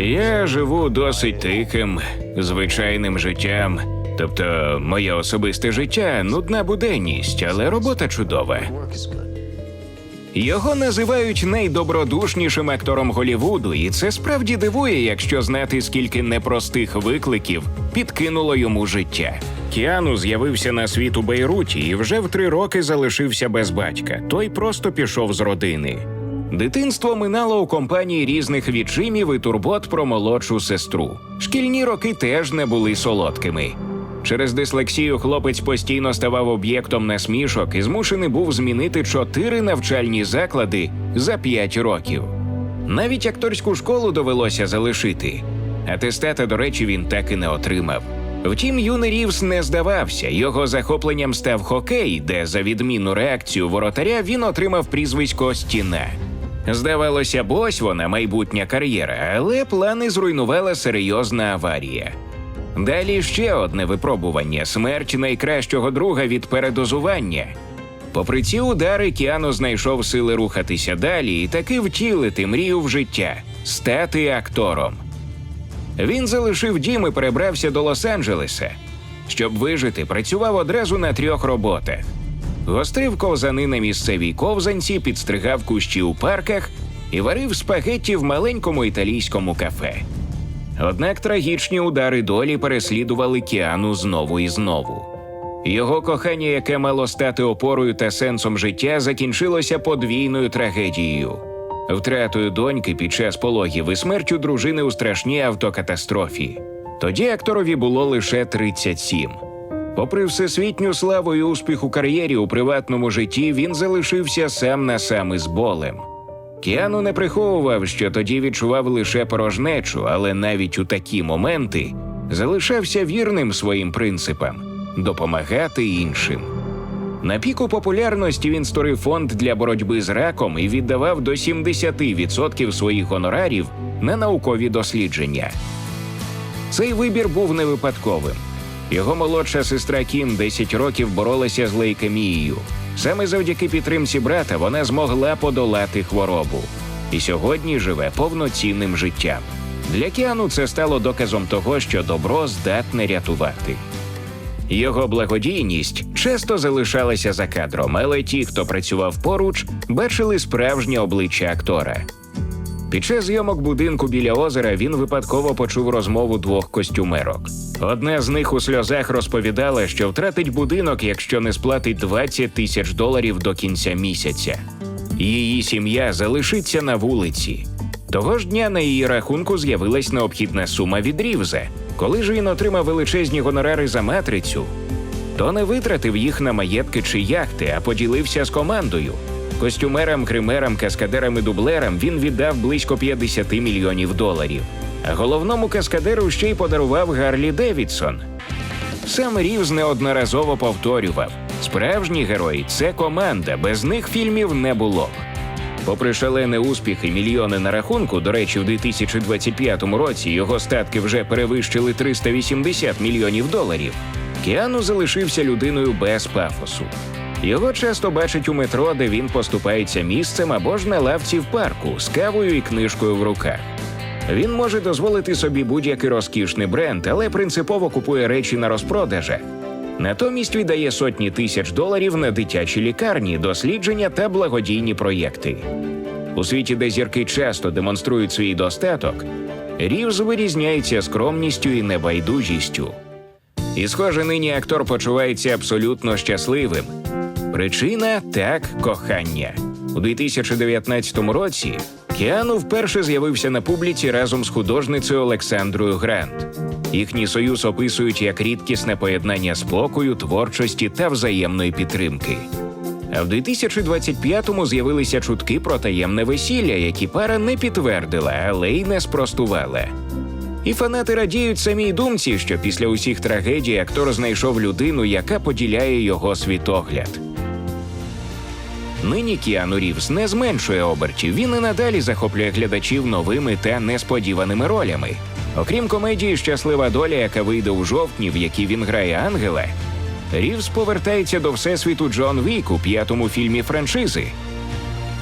Я живу досить тихим, звичайним життям. Тобто, моє особисте життя нудна буденність, але робота чудова. Його називають найдобродушнішим актором Голівуду, і це справді дивує, якщо знати, скільки непростих викликів підкинуло йому життя. Кіану з'явився на світ у Бейруті і вже в три роки залишився без батька. Той просто пішов з родини. Дитинство минало у компанії різних відчимів і турбот про молодшу сестру. Шкільні роки теж не були солодкими. Через дислексію хлопець постійно ставав об'єктом насмішок і змушений був змінити чотири навчальні заклади за п'ять років. Навіть акторську школу довелося залишити. Атестата, до речі, він так і не отримав. Втім, юний Рівс не здавався. Його захопленням став хокей, де за відмінну реакцію воротаря він отримав прізвисько Стіна. Здавалося б, ось вона майбутня кар'єра, але плани зруйнувала серйозна аварія. Далі ще одне випробування смерть найкращого друга від передозування. Попри ці удари, Кіано знайшов сили рухатися далі і таки втілити мрію в життя стати актором. Він залишив дім і перебрався до Лос-Анджелеса. Щоб вижити, працював одразу на трьох роботах. Гострив ковзани на місцевій ковзанці, підстригав кущі у парках і варив спагетті в маленькому італійському кафе. Однак трагічні удари долі переслідували Кіану знову і знову. Його кохання, яке мало стати опорою та сенсом життя, закінчилося подвійною трагедією втратою доньки під час пологів і смертю дружини у страшній автокатастрофі. Тоді акторові було лише 37. Попри всесвітню славу і успіх у кар'єрі у приватному житті, він залишився сам на сам із болем. Кіану не приховував, що тоді відчував лише порожнечу, але навіть у такі моменти залишався вірним своїм принципам допомагати іншим. На піку популярності він створив фонд для боротьби з раком і віддавав до 70% своїх гонорарів на наукові дослідження. Цей вибір був не випадковим. Його молодша сестра Кім 10 років боролася з лейкемією. Саме завдяки підтримці брата вона змогла подолати хворобу і сьогодні живе повноцінним життям. Для Кіану це стало доказом того, що добро здатне рятувати. Його благодійність часто залишалася за кадром, але ті, хто працював поруч, бачили справжнє обличчя актора. Під час зйомок будинку біля озера він випадково почув розмову двох костюмерок. Одна з них у сльозах розповідала, що втратить будинок, якщо не сплатить 20 тисяч доларів до кінця місяця. Її сім'я залишиться на вулиці. Того ж дня на її рахунку з'явилась необхідна сума від Рівза. Коли ж він отримав величезні гонорари за матрицю, то не витратив їх на маєтки чи яхти, а поділився з командою. Костюмерам, гримерам, каскадерам і дублерам він віддав близько 50 мільйонів доларів. Головному каскадеру ще й подарував Гарлі Девідсон. Сам Рівз неодноразово повторював: справжні герої це команда, без них фільмів не було. Попри шалений успіх і мільйони на рахунку, до речі, в 2025 році його статки вже перевищили 380 мільйонів доларів. Кіану залишився людиною без пафосу. Його часто бачать у метро, де він поступається місцем або ж на лавці в парку з кавою і книжкою в руках. Він може дозволити собі будь-який розкішний бренд, але принципово купує речі на розпродажах. Натомість віддає сотні тисяч доларів на дитячі лікарні, дослідження та благодійні проєкти. У світі, де зірки часто демонструють свій достаток, Рівз вирізняється скромністю і небайдужістю. І, схоже, нині актор почувається абсолютно щасливим. Причина так кохання. У 2019 році Кіану вперше з'явився на публіці разом з художницею Олександрою Грант. Їхній союз описують як рідкісне поєднання спокою, творчості та взаємної підтримки. А в 2025-му з'явилися чутки про таємне весілля, які пара не підтвердила, але й не спростувала. І фанати радіють самій думці, що після усіх трагедій актор знайшов людину, яка поділяє його світогляд. Нині Кіану Рівз не зменшує обертів. Він і надалі захоплює глядачів новими та несподіваними ролями. Окрім комедії Щаслива доля, яка вийде у жовтні, в якій він грає ангела. Рівз повертається до всесвіту Джон Вік у п'ятому фільмі франшизи.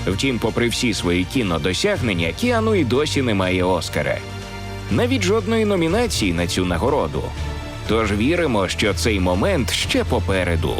Втім, попри всі свої кінодосягнення, Кіану й досі немає Оскара. Навіть жодної номінації на цю нагороду. Тож віримо, що цей момент ще попереду.